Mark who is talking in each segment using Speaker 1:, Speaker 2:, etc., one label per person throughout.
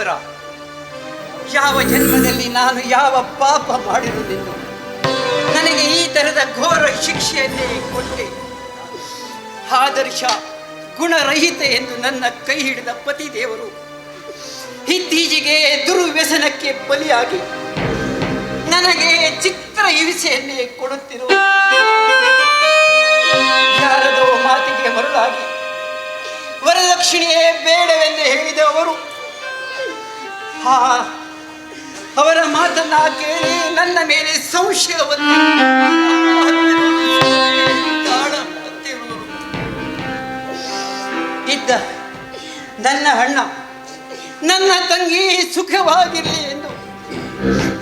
Speaker 1: ಈಶ್ವರ ಯಾವ ಜನ್ಮದಲ್ಲಿ ನಾನು ಯಾವ ಪಾಪ ಮಾಡಿರುವುದಿಲ್ಲ ನನಗೆ ಈ ತರದ ಘೋರ ಶಿಕ್ಷೆಯನ್ನೇ ಕೊಟ್ಟೆ. ಆದರ್ಶ, ಗುಣರಹಿತ ಎಂದು ನನ್ನ ಕೈ ಹಿಡಿದ ಪತಿ ದೇವರು ಇತ್ತೀಚೆಗೆ ದುರ್ವ್ಯಸನಕ್ಕೆ ಬಲಿಯಾಗಿ ನನಗೆ ಚಿತ್ರ ಹಿಂಸೆಯನ್ನೇ ಕೊಡುತ್ತಿರುವ ಯಾರದೋ ಮಾತಿಗೆ ಮರುಳಾಗಿ, ವರದಕ್ಷಿಣೆಯೇ ಬೇಡವೆಂದು ಹೇಳಿದವರು ಅವರ ಮಾತನ್ನ ಕೇಳಿ ನನ್ನ ಮೇಲೆ ಸಂಶಯವನ್ನು. ಇದ್ದ ನನ್ನ ಅಣ್ಣ, ನನ್ನ ತಂಗಿ ಸುಖವಾಗಿರಲಿ ಎಂದು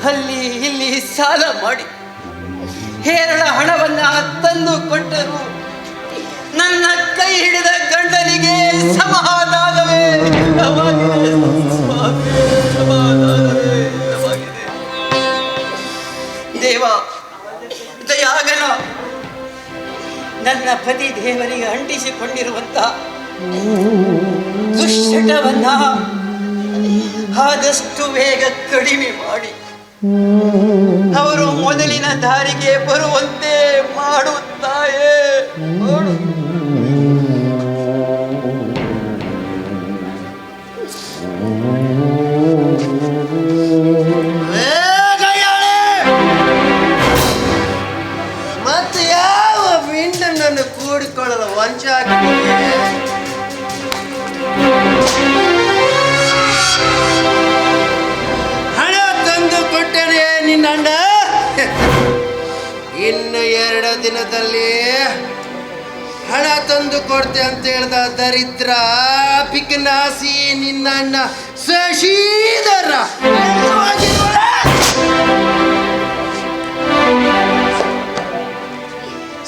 Speaker 1: ಅಲ್ಲಿ ಇಲ್ಲಿ ಸಾಲ ಮಾಡಿ ಹೇರಳ ಹಣವನ್ನ ತಂದು ಕೊಟ್ಟರು. ನನ್ನ ಕೈ ಹಿಡಿದ ಗಂಡನಿಗೆ ಸಮಾಧಾನವೇ. ನನ್ನ ಪತಿ ದೇವರಿಗೆ ಅಂಟಿಸಿಕೊಂಡಿರುವಂತಹ ದುಶ್ಚಟವನ್ನ ಆದಷ್ಟು ಬೇಗ ಕಡಿಮೆ ಮಾಡಿ. ಅವರು ಮೊದಲಿನ ದಾರಿಗೆ ಬರುವಂತೆ ಮಾಡುತ್ತಾಯೇ.
Speaker 2: ಕೂಡಿಕೊಳ್ಳಲು ವಂಚ? ಹಣ ತಂದು ಕೊಟ್ಟರೆ ನಿನ್ನಣ್ಣ ಇನ್ನು ಎರಡು ದಿನದಲ್ಲಿ ಹಣ ತಂದು ಕೊಡ್ತೆ ಅಂತ ಹೇಳ್ದ ದರಿದ್ರ ಪಿಕ್ನಾಸಿ ನಿನ್ನಣ್ಣ ಶಶೀಧರ!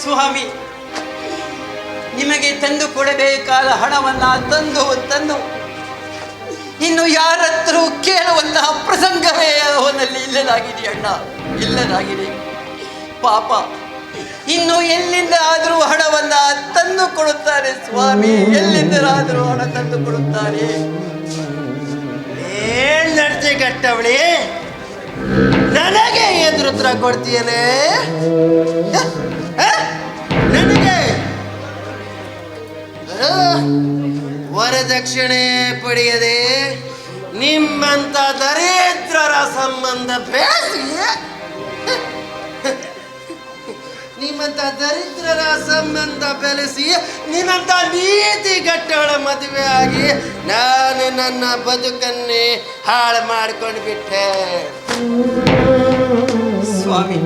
Speaker 1: ಸುಹಾಮಿ ನಿಮಗೆ ತಂದು ಕೊಡಬೇಕಾದ ಹಣವನ್ನ ತಂದು ತಂದು. ಇನ್ನು ಯಾರತ್ರೂ ಕೇಳುವಂತಹ ಪ್ರಸಂಗವೇ ಅವನಲ್ಲಿ ಇಲ್ಲದಾಗಿದೆ ಅಣ್ಣ, ಇಲ್ಲದಾಗಿದೆ. ಪಾಪ. ಇನ್ನು ಎಲ್ಲಿಂದ ಆದರೂ ಹಣವನ್ನ ತಂದು ಕೊಡುತ್ತಾರೆ ಸ್ವಾಮಿ, ಎಲ್ಲಿಂದಲಾದರೂ ಹಣ ತಂದು ಕೊಡುತ್ತಾರೆ.
Speaker 2: ನಡ್ತೆ ಕಟ್ಟವಳಿ. ನನಗೆ ಎದುರುತ್ರ ಕೊಡ್ತೀಯನೆ ವರದಕ್ಷಿಣೆ ಪಡೆಯದೆ ನಿಮ್ಮಂತ ದರಿದ್ರರ ಸಂಬಂಧ ಬೇಸಿ ನಿಮ್ಮಂತ ದರಿದ್ರರ ಸಂಬಂಧ ಬೆಳೆಸಿ ನಿನ್ನಂತ ನೀತಿ ಘಟ್ಟಗಳ ಮದುವೆ ಆಗಿ ನಾನು ನನ್ನ ಬದುಕನ್ನೇ ಹಾಳು ಮಾಡ್ಕೊಂಡು ಬಿಟ್ಟೆ.
Speaker 1: ಸ್ವಾಮಿ,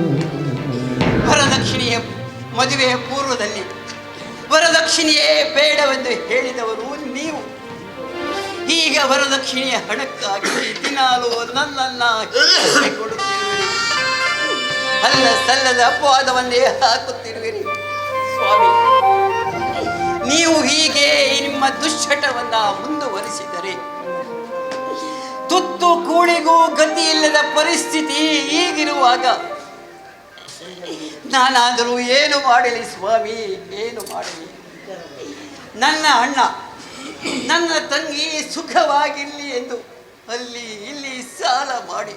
Speaker 1: ವರದಕ್ಷಿಣೆಯ ಮದುವೆಯ ಪೂರ್ವದಲ್ಲಿ ವರದಕ್ಷಿಣೆಯೇ ಬೇಡವೆಂದು ಹೇಳಿದವರು ನೀವು. ಈಗ ವರದಕ್ಷಿಣೆಯ ಹಣಕ್ಕಾಗಿ ದಿನಾಲು ನನ್ನನ್ನ ಅಲ್ಲ ಸಲ್ಲದ ಅಪವಾದವನ್ನೇ ಹಾಕುತ್ತಿರುವಿರಿ. ಸ್ವಾಮಿ, ನೀವು ಹೀಗೆ ನಿಮ್ಮ ದುಶ್ಚಟವನ್ನ ಮುಂದುವರಿಸಿದರೆ, ತುತ್ತು ಕೂಳಿಗೂ ಇಲ್ಲದ ಪರಿಸ್ಥಿತಿ ಈಗಿರುವಾಗ ನಾನಾದರೂ ಏನು ಮಾಡಲಿ ಸ್ವಾಮಿ, ಏನು ಮಾಡಲಿ? ನನ್ನ ಅಣ್ಣ, ನನ್ನ ತಂಗಿ ಸುಖವಾಗಿರಲಿ ಎಂದು ಅಲ್ಲಿ ಇಲ್ಲಿ ಸಾಲ ಮಾಡಿ.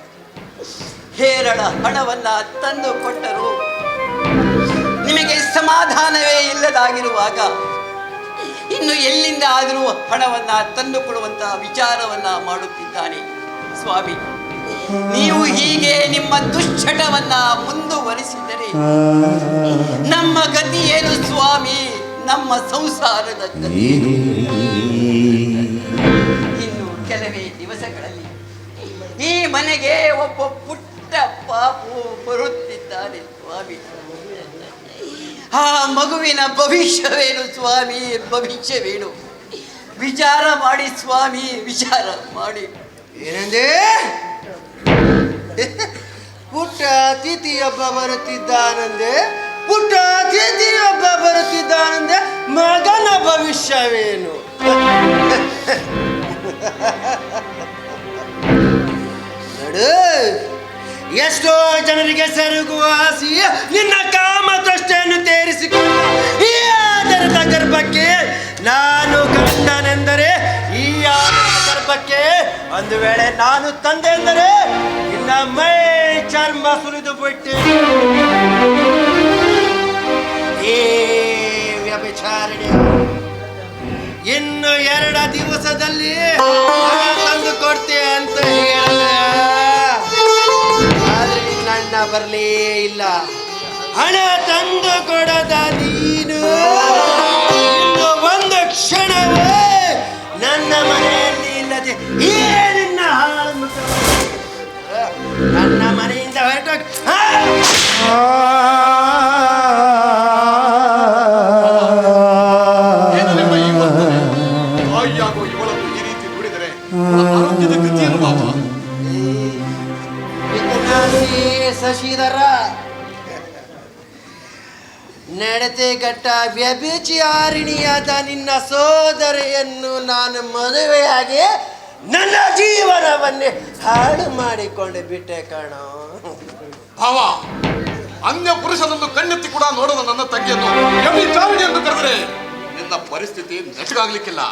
Speaker 1: ಹೇರಳ ಹಣವನ್ನ ತಂದು ಕೊಟ್ಟರು ನಿಮಗೆ ಸಮಾಧಾನವೇ ಇಲ್ಲದಾಗಿರುವಾಗ, ಇನ್ನು ಎಲ್ಲಿಂದ ಆದರೂ ಹಣವನ್ನ ತಂದುಕೊಡುವಂತಹ ವಿಚಾರವನ್ನ ಮಾಡುತ್ತಿದ್ದಾನೆ ಸ್ವಾಮಿ. ನೀವು ಹೀಗೆ ನಿಮ್ಮ ದುಶ್ಚಟವನ್ನ ಮುಂದುವರಿಸಿದರೆ ನಮ್ಮ ಗತಿ ಏನು ಸ್ವಾಮಿ? ನಮ್ಮ ಸಂಸಾರದ ಗತಿ? ಇನ್ನು ಕೆಲವೇ ದಿವಸಗಳಲ್ಲಿ ಈ ಮನೆಗೆ ಒಬ್ಬ ಪುಟ್ಟ ಪಾಪು ಬರುತ್ತಿದ್ದಾನೆ ಸ್ವಾಮಿ. ಆ ಮಗುವಿನ ಭವಿಷ್ಯವೇನು ಸ್ವಾಮಿ? ಭವಿಷ್ಯವೇನು? ವಿಚಾರ ಮಾಡಿ ಸ್ವಾಮಿ ವಿಚಾರ ಮಾಡಿ.
Speaker 2: ಏನಂದೆ? ಪುಟ್ಟ ಅತಿಥಿಯೊಬ್ಬ ಬರುತ್ತಿದ್ದಾನಂದೆ, ಪುಟ್ಟ ಅತಿಥಿಯೊಬ್ಬ ಬರುತ್ತಿದ್ದಾನಂದೆ ಮಗನ ಭವಿಷ್ಯವೇನು? ನಡು, ಎಷ್ಟೋ ಜನರಿಗೆ ಸರುಗುವ ಆಸೆಯ ನಿನ್ನ ಕಾಮದೃಷ್ಟಿಯನ್ನು ತೇರಿಸಿಕೊಂಡು ಈ ಆಧಾರದ ಗರ್ಭಕ್ಕೆ ನಾನು ಕಂಡನೆಂದರೆ ಈ ಹಬ್ಬಕ್ಕೆ ಒಂದು ವೇಳೆ ನಾನು ತಂದೆ ಅಂದರೆ ಇನ್ನ ಮೈ ಚರ್ಮ ಸುರಿದು ಬಿಟ್ಟೆ. ಏ ವ್ಯಭಿಚಾರಿಣಿ, ಇನ್ನು ಎರಡ ದಿವಸದಲ್ಲಿ ತಂದು ಕೊಡ್ತೆ ಅಂತ ಆದ್ರೆ ನನ್ನ ಬರ್ಲೇ ಇಲ್ಲ. ಹಣ ತಂದು ಕೊಡದ ನೀನು. ಒಂದು ಕ್ಷಣವೇ ನನ್ನ ಮನೆಯಲ್ಲಿ ಇಲ್ಲದೆ ಏನಿನ್ನ ಹಾಳು ಮುಖ ನನ್ನ ಮನೆಯಿಂದ ಹೊರಟೋಗಿ ಗಟ್ಟ ವ್ಯಭಿಚಾರಿಣಿಯಾದ ನಿನ್ನ ಸೋದರಿಯನ್ನು ನಾನು ಮದುವೆಯಾಗಿ ನನ್ನ ಜೀವನವನ್ನೇ ಹಾಳು ಮಾಡಿಕೊಂಡು ಬಿಟ್ಟೆ ಕಣ.
Speaker 3: ಭಾವ ಅನ್ಯ ಪುರುಷನನ್ನು ಕಣ್ಣೆತ್ತಿ ಕೂಡ ನೋಡದ ನನ್ನ ತಂಗಿಯನ್ನು ವ್ಯಭಿಚಾರಿಣಿ ಎಂದು ಕರೆದರೆ ನಿನ್ನ ಪರಿಸ್ಥಿತಿ ನೆಟ್ಟಗಾಗ್ಲಿಕ್ಕಿಲ್ಲ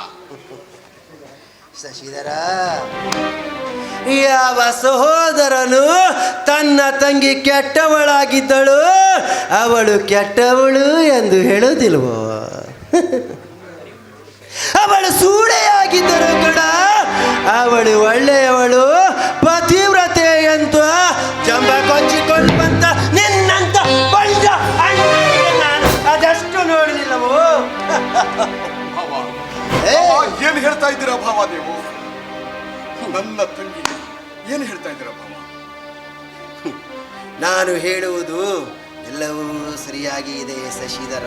Speaker 2: ಶಶಿಧರ ಯಾವ ಸಹೋದರನು ತನ್ನ ತಂಗಿ ಕೆಟ್ಟವಳಾಗಿದ್ದಳು ಅವಳು ಕೆಟ್ಟವಳು ಎಂದು ಹೇಳೋದಿಲ್ವೋ ಅವಳು ಸೂಳೆಯಾಗಿದ್ದರು ಕೂಡ ಅವಳು ಒಳ್ಳೆಯವಳು ಪತಿವ್ರತೆ ಅಂತ ಜಂಬ ಕೊಚ್ಚಿಕೊಂಡು ಬಂತ ನಿನ್ನಂತ ಬಂದ ಅಣ್ಣನಿಗೆ ನಾನು ಅದಷ್ಟು ನೋಡಲಿಲ್ಲವೋ
Speaker 3: ಏನ್ ಹೇಳ್ತಾ ಇದ್ದೀರಾ ಭಾವ ನೀವು? ನನ್ನ ತಂಗಿ ಏನ್ ಹೇಳ್ತಾ ಇದ್ದೀರ ಭಾವ
Speaker 2: ನಾನು ಹೇಳುವುದು ಎಲ್ಲವೂ ಸರಿಯಾಗಿ ಇದೆ ಶಶಿಧರ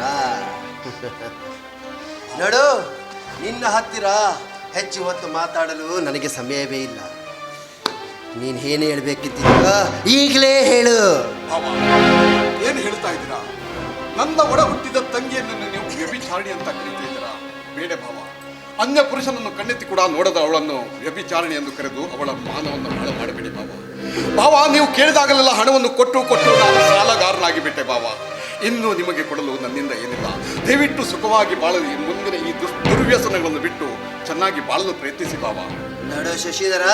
Speaker 2: ನೋಡು ನಿನ್ನ ಹತ್ತಿರ ಹೆಚ್ಚು ಹೊತ್ತು ಮಾತಾಡಲು ನನಗೆ ಸಮಯವೇ ಇಲ್ಲ. ನೀನು ಏನು ಹೇಳ್ಬೇಕಿದ್ದೀಗ ಈಗಲೇ ಹೇಳು.
Speaker 3: ಏನು ಏನ್ ಹೇಳ್ತಾ ಇದ್ದೀರಾ? ನನ್ನ ಒಡ ಹುಟ್ಟಿದ ತಂಗಿಯನ್ನು ನೀವು ವ್ಯಭಿಚಾರಣಿ ಅಂತ ಕರಿತಿದ್ದೀರಾ ಬೇಡ ಭಾವ ಅನ್ಯ ಪುರುಷನನ್ನು ಕಣ್ಣೆತ್ತಿ ಕೂಡ ನೋಡದ ಅವಳನ್ನು ವ್ಯಭಿಚಾರಣೆ ಎಂದು ಕರೆದು ಅವಳ ಮಾನವನ್ನು ಹಾಳು ಮಾಡಬೇಡಿ ಬಾವ. ಬಾವ, ನೀವು ಕೇಳಿದಾಗಲೆಲ್ಲ ಹಣವನ್ನು ಕೊಟ್ಟು ಕೊಟ್ಟು ನಾನು ಸಾಲಗಾರನಾಗಿ ಬಿಟ್ಟೆ ಭಾವ ಇನ್ನು ನಿಮಗೆ ಕೊಡಲು ನನ್ನಿಂದ ಏನಿಲ್ಲ. ದಯವಿಟ್ಟು ಸುಖವಾಗಿ ಬಾಳಲಿ. ಮುಂದಿನ ಈ ದುರ್ ದುರ್ವ್ಯಸನಗಳನ್ನು ಬಿಟ್ಟು ಚೆನ್ನಾಗಿ ಬಾಳಲು ಪ್ರಯತ್ನಿಸಿ ಬಾವ.
Speaker 2: ನೋಡೋ ಶಶಿಧರ,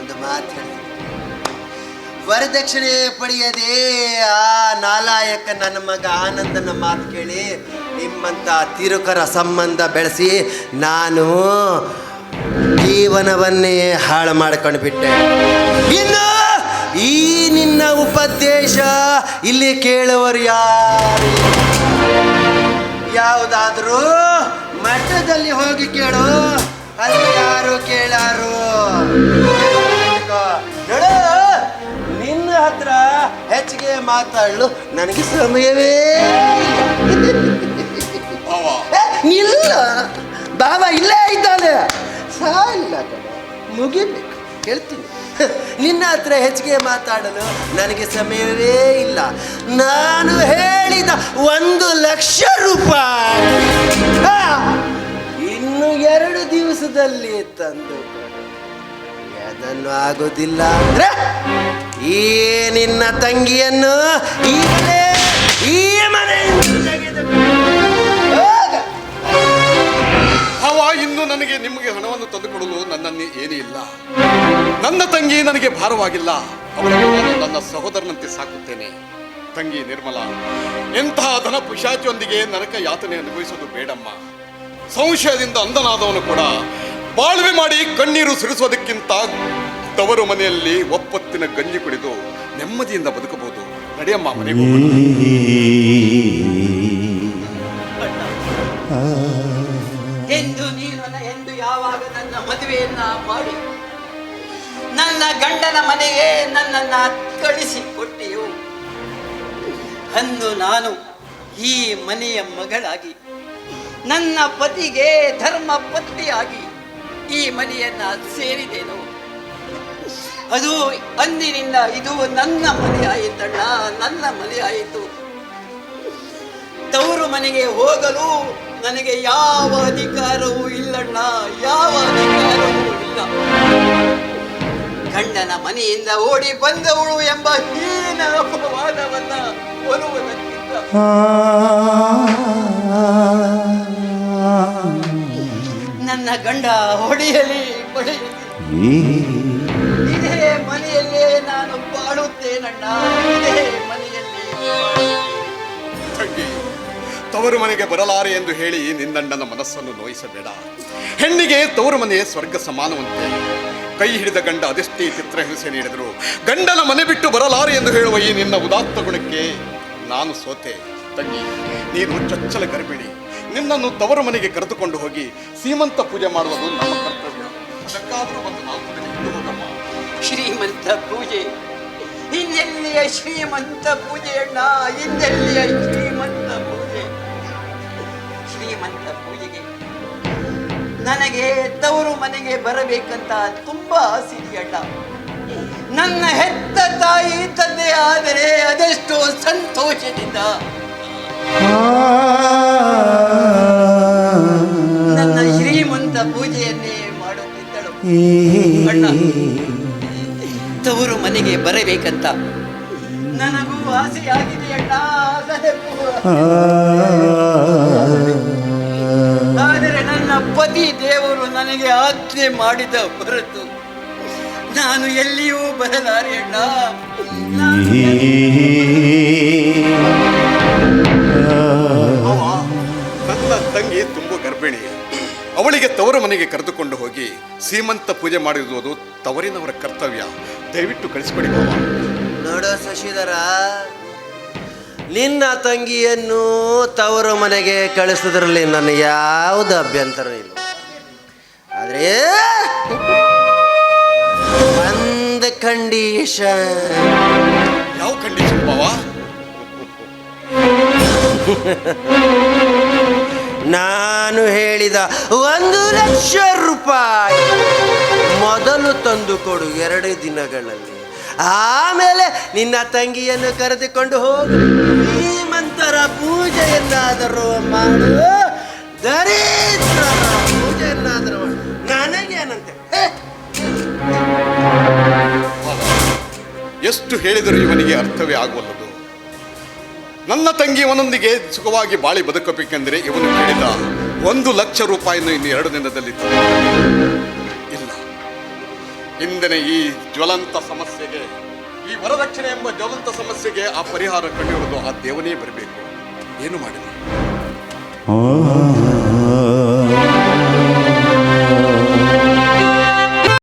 Speaker 2: ಒಂದು ಮಾತು ವರದಕ್ಷಿಣೆ ಪಡೆಯದೆ ಆ ನಾಲಾಯಕ ನನ್ನ ಮಗ ಆನಂದನ ಮಾತು ಕೇಳಿ ನಿಮ್ಮಂಥ ತಿರುಕರ ಸಂಬಂಧ ಬೆಳೆಸಿ ನಾನು ಜೀವನವನ್ನೇ ಹಾಳು ಮಾಡ್ಕೊಂಡು ಬಿಟ್ಟೆ ಇನ್ನು ಈ ನಿನ್ನ ಉಪದೇಶ ಇಲ್ಲಿ ಕೇಳುವರು ಯಾರು? ಯಾವುದಾದ್ರೂ ಮಠದಲ್ಲಿ ಹೋಗಿ ಕೇಳು. ಮಾತಾಡಲು ನನಗೆ ಸಮಯವೇ
Speaker 3: ನಿಲ್ಲ
Speaker 2: ಬಾಬ ಇಲ್ಲ ಬಾಬಾ ಇಲ್ಲೇ ಇದ್ದಾನೆ. ಸಾಲಿಲ್ಲ ಕಣ. ಮುಗಿಬೇಕು ಹೇಳ್ತೀನಿ. ನಿನ್ನ ಹತ್ರ ಹೆಚ್ಚಿಗೆ ಮಾತಾಡಲು ನನಗೆ ಸಮಯವೇ ಇಲ್ಲ. ನಾನು ಹೇಳಿದ ಒಂದು ಲಕ್ಷ ರೂಪಾಯಿ. ಇನ್ನು ಎರಡು ದಿವಸದಲ್ಲಿ ತಂದು. ಅದನ್ನು ಆಗೋದಿಲ್ಲ. ಅಂದ್ರೆ ಈ ನಿನ್ನ ತಂಗಿಯನ್ನು ಈ.
Speaker 3: ಭಾವ ಇನ್ನು ನನಗೆ ನಿಮಗೆ ಹಣವನ್ನು ತಂದುಕೊಡಲು ನನ್ನನ್ನು ಏನೇ ಇಲ್ಲ. ನನ್ನ ತಂಗಿ ನನಗೆ ಭಾರವಾಗಿಲ್ಲ. ಅವಳನ್ನು ನಾನು ನನ್ನ ಸಹೋದರನಂತೆ ಸಾಕುತ್ತೇನೆ. ತಂಗಿ ನಿರ್ಮಲ ಎಂತಹ ಧನ ಪಿಶಾಚಿಯೊಂದಿಗೆ ನರಕ ಯಾತನೆ ಅನುಭವಿಸೋದು ಬೇಡಮ್ಮ. ಸಂಶಯದಿಂದ ಅಂದನಾದವನು ಕೂಡ ಬಾಳ್ವೆ ಮಾಡಿ ಕಣ್ಣೀರು ಸುರಿಸೋದಕ್ಕಿಂತ ತವರು ಮನೆಯಲ್ಲಿ ಒಪ್ಪತ್ತಿನ ಗಂಜಿ ಕುಡಿದು ನೆಮ್ಮದಿಯಿಂದ ಬದುಕಬಹುದು. ನಡೆಯಮ್ಮ ಮನೆಗೆ.
Speaker 1: ಎಂದು ನೀನು ಎಂದು ಯಾವಾಗ ನನ್ನ ಮದುವೆಯನ್ನ ಮಾಡಿ? ನನ್ನ ಗಂಡನ ಮನೆಗೆ ನನ್ನನ್ನ ಕಳಿಸಿ ಕೊಟ್ಟಿಯು ಅಂದು ನಾನು ಈ ಮನೆಯ ಮಗಳಾಗಿ ನನ್ನ ಪತಿಗೆ ಧರ್ಮ ಪತ್ನಿಯಾಗಿ ಈ ಮನೆಯನ್ನ ಸೇರಿದೆನು. ಅದು ಅಂದಿನಿಂದ ಇದು ನನ್ನ ಮನೆ ಆಯಿತಣ್ಣ ನನ್ನ ಮನೆ ಆಯಿತು ತವರು ಮನೆಗೆ ಹೋಗಲು ನನಗೆ ಯಾವ ಅಧಿಕಾರವೂ ಇಲ್ಲಣ್ಣ ಯಾವ ಅಧಿಕಾರವೂ ಇಲ್ಲ ಗಂಡನ ಮನೆಯಿಂದ ಓಡಿ ಬಂದವಳು ಎಂಬ ಹೀನ ಅಪವಾದವನ್ನ ಹೊರುವುದಕ್ಕಿಂತ ನನ್ನ ಗಂಡ ಹೊಡೆಯಲಿ ಹೊಡೆಯಲಿ ಮನೆಯಲ್ಲೇ ನಾನು ಬಾಳುತ್ತೇನಣ್ಣ.
Speaker 3: ತವರು ಮನೆಗೆ ಬರಲಾರೆ ಎಂದು ಹೇಳಿ ನಿನ್ನಣ್ಣನ ಮನಸ್ಸನ್ನು ನೋಯಿಸಬೇಡ. ಹೆಣ್ಣಿಗೆ ತವರು ಮನೆ ಸ್ವರ್ಗ ಸಮಾನವಂತೆ. ಕೈ ಹಿಡಿದ ಗಂಡ ಅದೆಷ್ಟೇ ಚಿತ್ರಹಿಂಸೆ ನೀಡಿದರು ಗಂಡನ ಮನೆ ಬಿಟ್ಟು ಬರಲಾರೆ ಎಂದು ಹೇಳುವ ಈ ನಿನ್ನ ಉದಾತ್ತ ಗುಣಕ್ಕೆ ನಾನು ಸೋತೆ. ತಂಗಿ, ನೀನು ಚಚ್ಚಲ ಗರ್ಭಿಣಿ. ನಿನ್ನನ್ನು ತವರು ಮನೆಗೆ ಕರೆದುಕೊಂಡು ಹೋಗಿ ಸೀಮಂತ ಪೂಜೆ ಮಾಡುವುದು ನಮ್ಮ ಕರ್ತವ್ಯ. ಅದಕ್ಕಾದರೂ ಒಂದು ನಾಲ್ಕು ದಿನ
Speaker 1: ಶ್ರೀಮಂತ ಪೂಜೆ. ಇನ್ನೆಲ್ಲಿಯ ಶ್ರೀಮಂತ ಪೂಜೆ ಅಣ್ಣ? ಇನ್ನೆಲ್ಲಿಯ ಶ್ರೀಮಂತ ಪೂಜೆ? ಶ್ರೀಮಂತ ಪೂಜೆಗೆ ನನಗೆ ತವರು ಮನೆಗೆ ಬರಬೇಕಂತ ತುಂಬಾ ಆಸೆ ಅಣ್ಣ. ನನ್ನ ಹೆತ್ತ ತಾಯಿ ತಂದೆ ಆದರೆ ಅದೆಷ್ಟೋ ಸಂತೋಷದಿಂದ ನನ್ನ ಶ್ರೀಮಂತ ಪೂಜೆಯನ್ನೇ ಮಾಡುತ್ತಿದ್ದಳು. ಅಣ್ಣ ತವರು ಮನೆಗೆ ಬರಬೇಕಂತ. ನನಗೂ ಆಸೆಯಾಗಿದೆ ಆಗಿದೆ ಅಣ್ಣ ಆದರೆ ನನ್ನ ಪತಿ ದೇವರು ನನಗೆ ಆಜ್ಞೆ ಮಾಡಿದ ಹೊರತು ನಾನು ಎಲ್ಲಿಯೂ ಬರಲಾರೆ ಅಣ್ಣ.
Speaker 3: ನನ್ನ ತಂಗಿ ತುಂಬ ಗರ್ಭಿಣಿ. ಅವಳಿಗೆ ತವರ ಮನೆಗೆ ಕರೆದುಕೊಂಡು ಹೋಗಿ ಸೀಮಂತ ಪೂಜೆ ಮಾಡಿರುವುದು ತವರಿನವರ ಕರ್ತವ್ಯ. ದಯವಿಟ್ಟು ಕಳಿಸ್ಕೊಡಿ ಬಾವ.
Speaker 2: ನೋಡೋ ಶಶಿಧರ ನಿನ್ನ ತಂಗಿಯನ್ನು ತವರು ಮನೆಗೆ ಕಳಿಸೋದ್ರಲ್ಲಿ ನನ್ನ ಯಾವುದು ಅಭ್ಯಂತರ ಇಲ್ಲ. ಆದರೆ ಒಂದು ಕಂಡೀಷನ್
Speaker 3: ಯಾವ ಕಂಡೀಷನ್ ಬಾವ?
Speaker 2: ನಾನು ಹೇಳಿದ ಒಂದು ಲಕ್ಷ ರೂಪಾಯಿ ಮೊದಲು ತಂದು ಕೊಡು ಎರಡು ದಿನಗಳಲ್ಲಿ. ಆಮೇಲೆ ನಿನ್ನ ತಂಗಿಯನ್ನು ಕರೆದುಕೊಂಡು ಹೋಗು. ಶ್ರೀಮಂತರ ಪೂಜೆಯನ್ನಾದರೂ ಮಾಡು. ದರಿದ್ರ ಪೂಜೆಯನ್ನಾದರೂ ಮಾಡು. ನನಗೇನಂತೆ?
Speaker 3: ಎಷ್ಟು ಹೇಳಿದರೂ ಇವನಿಗೆ ಅರ್ಥವೇ ಆಗುವಲ್ಲದು. ನನ್ನ ತಂಗಿ ಅವನೊಂದಿಗೆ ಸುಖವಾಗಿ ಬಾಳಿ ಬದುಕಬೇಕೆಂದರೆ ಇವನು ಕೇಳಿದ ಒಂದು ಲಕ್ಷ ರೂಪಾಯಿಯನ್ನು ಇನ್ನು ಎರಡು ದಿನದಲ್ಲಿ ಇಲ್ಲ. ಇಂದಿನ ಈ ಜ್ವಲಂತ ಸಮಸ್ಯೆಗೆ, ಈ ವರದಕ್ಷಿಣೆ ಎಂಬ ಜ್ವಲಂತ ಸಮಸ್ಯೆಗೆ ಆ ಪರಿಹಾರ ಕಂಡಿರುವುದು ಆ ದೇವನೇ ಬರಬೇಕು. ಏನು ಮಾಡಿದೆ